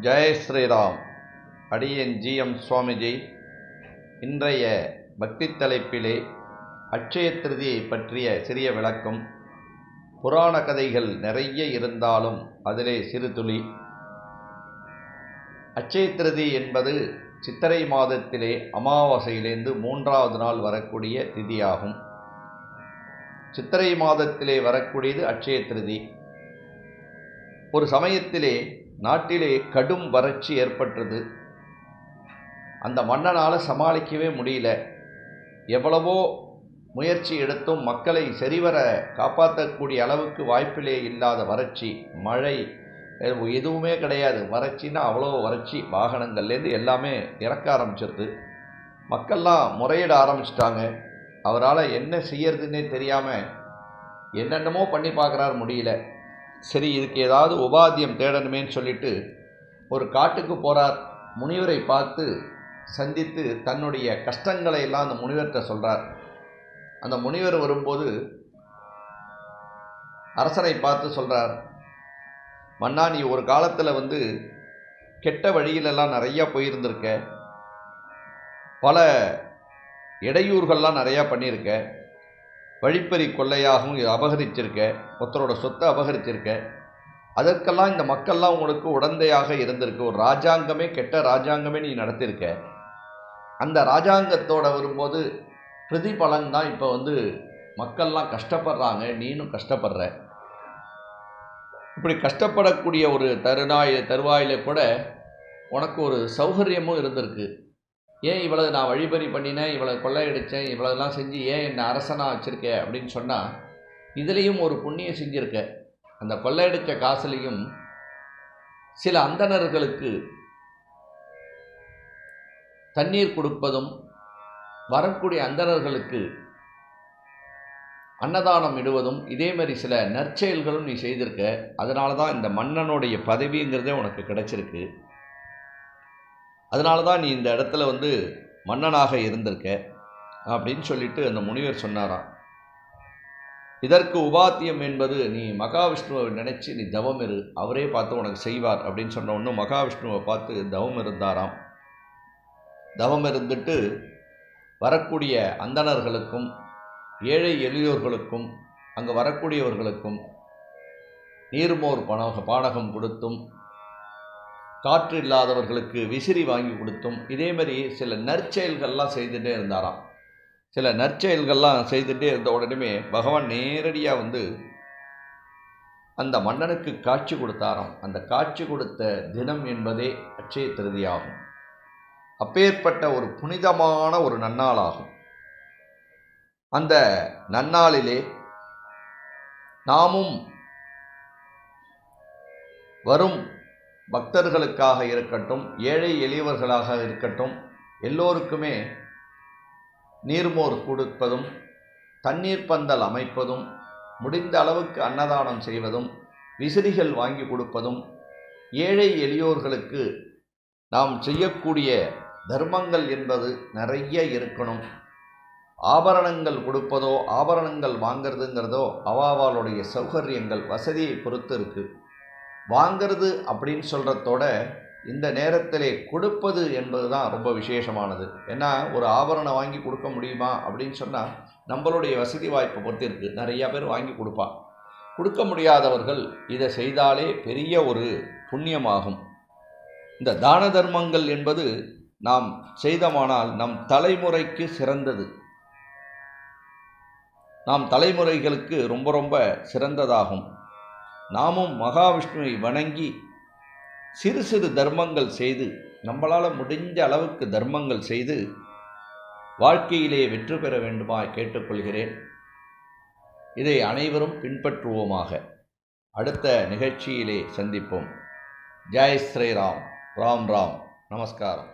ஜெய் ஸ்ரீராம். அடியன் ஜிஎம் சுவாமிஜி இன்றைய பக்தி தலைப்பிலே அட்சய திருதியை பற்றிய சிறிய விளக்கம். புராண கதைகள் நிறைய இருந்தாலும் அதிலே சிறு துளி. அட்சய திருதி என்பது சித்திரை மாதத்திலே அமாவாசையிலேருந்து மூன்றாவது நாள் வரக்கூடிய திதியாகும். சித்திரை மாதத்திலே வரக்கூடியது அட்சய திருதி. ஒரு சமயத்திலே நாட்டிலே கடும் வறட்சி ஏற்பட்டது. அந்த மன்னனால் சமாளிக்கவே முடியல. எவ்வளவோ முயற்சி எடுத்தும் மக்களை சரிவர காப்பாற்றக்கூடிய அளவுக்கு வாய்ப்பிலே இல்லாத வறட்சி மழை எதுவுமே கிடையாது. வறட்சின்னா அவ்வளோ வறட்சி வாகனங்கள்லேருந்து எல்லாமே இறக்க ஆரம்பிச்சிருது. மக்கள்லாம் முறையிட ஆரம்பிச்சிட்டாங்க. அவரால் என்ன செய்யறதுன்னே தெரியாமல் என்னென்னமோ பண்ணி பார்க்குறாரு முடியல. சரி இதுக்கு ஏதாவது உபாத்தியம் தேடணுமேன்னு சொல்லிட்டு ஒரு காட்டுக்கு போகிறார் முனிவரை பார்த்து சந்தித்து தன்னுடைய கஷ்டங்களை எல்லாம் அந்த முனிவர்கிட்ட சொல்கிறார் அந்த முனிவர் வரும்போது அரசனை பார்த்து சொல்கிறார் மன்னா நீ ஒரு காலத்தில் வந்து கெட்ட வழியிலெல்லாம் நிறையா போயிருந்திருக்க. பல இடையூறுகள்லாம் நிறையா பண்ணியிருக்க. வழிப்பறி கொள்ளையாகவும் இது அபகரிச்சிருக்க ஒருத்தரோட சொத்தை அபகரிச்சிருக்க. அதற்கெல்லாம் இந்த மக்கள்லாம் உங்களுக்கு உடந்தையாக இருந்திருக்கு. ஒரு ராஜாங்கமே கெட்ட ராஜாங்கமே நீ நடத்தியிருக்க அந்த ராஜாங்கத்தோட வரும்போது பிரதிபலன் தான் இப்போ வந்து மக்கள்லாம் கஷ்டப்படுறாங்க. நீனும் கஷ்டப்படுற. இப்படி கஷ்டப்படக்கூடிய ஒரு தருணாய் தருவாயில கூட உனக்கு ஒரு சௌகரியமும் இருந்திருக்கு. ஏன் இவ்வளவு நான் வழிபறி பண்ணினேன் இவ்வளவு கொள்ளையடித்தேன் இவ்வளோலாம் செஞ்சு ஏன் என்னை அரசனாக வச்சுருக்க அப்படின்னு சொன்னால் இதுலேயும் ஒரு புண்ணியம் செஞ்சுருக்க. அந்த கொள்ளையடித்த காசுலேயும் சில அந்தணர்களுக்கு தண்ணீர் கொடுப்பதும் வரக்கூடிய அந்தணர்களுக்கு அன்னதானம் இடுவதும் இதே மாதிரி சில நற்செயல்களும் நீ செய்திருக்க. அதனால தான் இந்த மன்னனுடைய பதவிங்கிறதே உனக்கு கிடச்சிருக்கு. அதனால தான் நீ இந்த இடத்துல வந்து மன்னனாக இருந்திருக்க அப்படின்னு சொல்லிட்டு அந்த முனிவர் சொன்னாராம். இதற்கு உபாத்தியம் என்பது நீ மகாவிஷ்ணுவை நினச்சி நீ தவம் இரு அவரே பார்த்து உனக்கு செய்வார் அப்படின்னு சொன்ன ஒன்று மகாவிஷ்ணுவை பார்த்து தவம் இருந்தாராம். தவம் இருந்துட்டு வரக்கூடிய அந்தணர்களுக்கும் ஏழை எளியோர்களுக்கும் அங்கே வரக்கூடியவர்களுக்கும் நீர்மோர் பணக பானகம் கொடுத்தும் காற்று இல்லாதவர்களுக்கு விசிறி வாங்கி கொடுத்தும் இதேமாரி சில நற்செயல்கள்லாம் செய்துகிட்டே இருந்தாராம். சில நற்செயல்கள்லாம் செய்துகிட்டே இருந்த உடனே பகவான் நேரடியாக வந்து அந்த மன்னனுக்கு காட்சி கொடுத்தாராம். அந்த காட்சி கொடுத்த தினம் என்பதே அச்சய திருதியாகும். அப்பேற்பட்ட ஒரு புனிதமான ஒரு நன்னாளாகும். அந்த நன்னாளிலே நாமும் வரும் பக்தர்களுக்காக இருக்கட்டும் ஏழை எளியவர்களாக இருக்கட்டும் எல்லோருக்குமே நீர்மோர் கொடுப்பதும் தண்ணீர் பந்தல் அமைப்பதும் முடிந்த அளவுக்கு அன்னதானம் செய்வதும் விசிறிகள் வாங்கி கொடுப்பதும் ஏழை எளியோர்களுக்கு நாம் செய்யக்கூடிய தர்மங்கள் என்பது நிறைய இருக்கணும். ஆபரணங்கள் கொடுப்பதோ ஆபரணங்கள் வாங்கிறதுங்கிறதோ அவாவாளுடைய சௌகரியங்கள் வசதியை பொறுத்து இருக்குது வாங்கிறது அப்படின்னு சொல்கிறதோட இந்த நேரத்திலே கொடுப்பது என்பது தான் ரொம்ப விசேஷமானது. ஏன்னா ஒரு ஆபரணம் வாங்கி கொடுக்க முடியுமா அப்படின்னு சொன்னால் நம்மளுடைய வசதி வாய்ப்பை பொறுத்து இருக்குது நிறையா பேர் வாங்கி கொடுப்பான் கொடுக்க முடியாதவர்கள் இதை செய்தாலே பெரிய ஒரு புண்ணியமாகும். இந்த தான தர்மங்கள் என்பது நாம் செய்தமானால் நம் தலைமுறைக்கு சிறந்தது. நாம் தலைமுறைகளுக்கு ரொம்ப ரொம்ப சிறந்ததாகும். நாமும் மகாவிஷ்ணுவை வணங்கி சிறு சிறு தர்மங்கள் செய்து நம்மளால் முடிஞ்ச அளவுக்கு தர்மங்கள் செய்து வாழ்க்கையிலே வெற்றி பெற வேண்டுமா கேட்டுக்கொள்கிறேன். இதை அனைவரும் பின்பற்றுவோமாக. அடுத்த நிகழ்ச்சியிலே சந்திப்போம். ஜெய் ஸ்ரீராம். ராம் ராம். நமஸ்காரம்.